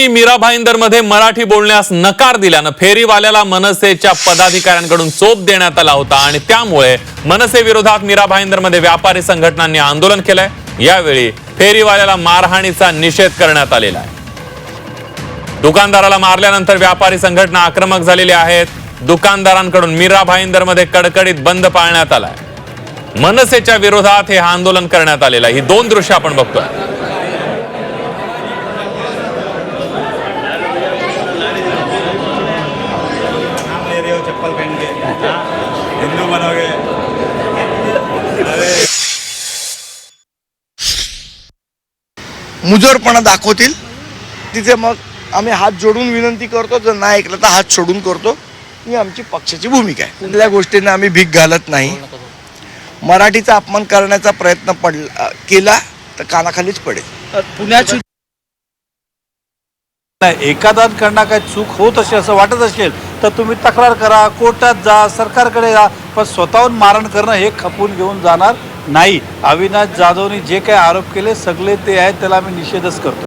मीरा भाईंदरमध्ये मराठी बोलण्यास नकार दिल्यानं फेरीवाल्याला मनसेच्या पदाधिकाऱ्यांकडून चोप देण्यात आला होता आणि त्यामुळे मनसे विरोधात मीरा भाईंदरमध्ये व्यापारी संघटनांनी आंदोलन केलंय. यावेळी फेरीवाल्याला मारहाणीचा निषेध करण्यात आलेला आहे. दुकानदाराला मारल्यानंतर व्यापारी संघटना आक्रमक झालेल्या आहेत. दुकानदारांकडून मीरा भाईंदरमध्ये कडकडीत बंद पाळण्यात आलाय. मनसेच्या विरोधात हे आंदोलन करण्यात आलेलं आहे. ही दोन दृश्य आपण बघतोय. हिंदू बनोगे मुजोरपणा दाखवतील. तिथे मग आम्ही हात जोडून विनंती करतो जर नाही ऐकलं तर हात सोडून करतो. ही आमची पक्षाची भूमिका आहे. कुठल्या गोष्टींना आम्ही भीक घालत नाही. मराठीचा अपमान करण्याचा प्रयत्न पडला केला तर कानाखालीच पडेल. पुण्यात नाही एखाद्यांकडनं काय चूक होत असेल असं वाटत असेल तर तुम्ही तक्रार करा कोर्टात जा सरकारकडे जा पण स्वतःहून मारण करणं हे खपून घेऊन जाणार नाही. अविनाश जाधवनी जे काही आरोप केले सगळे ते आहेत त्याला आम्ही निषेधच करतो.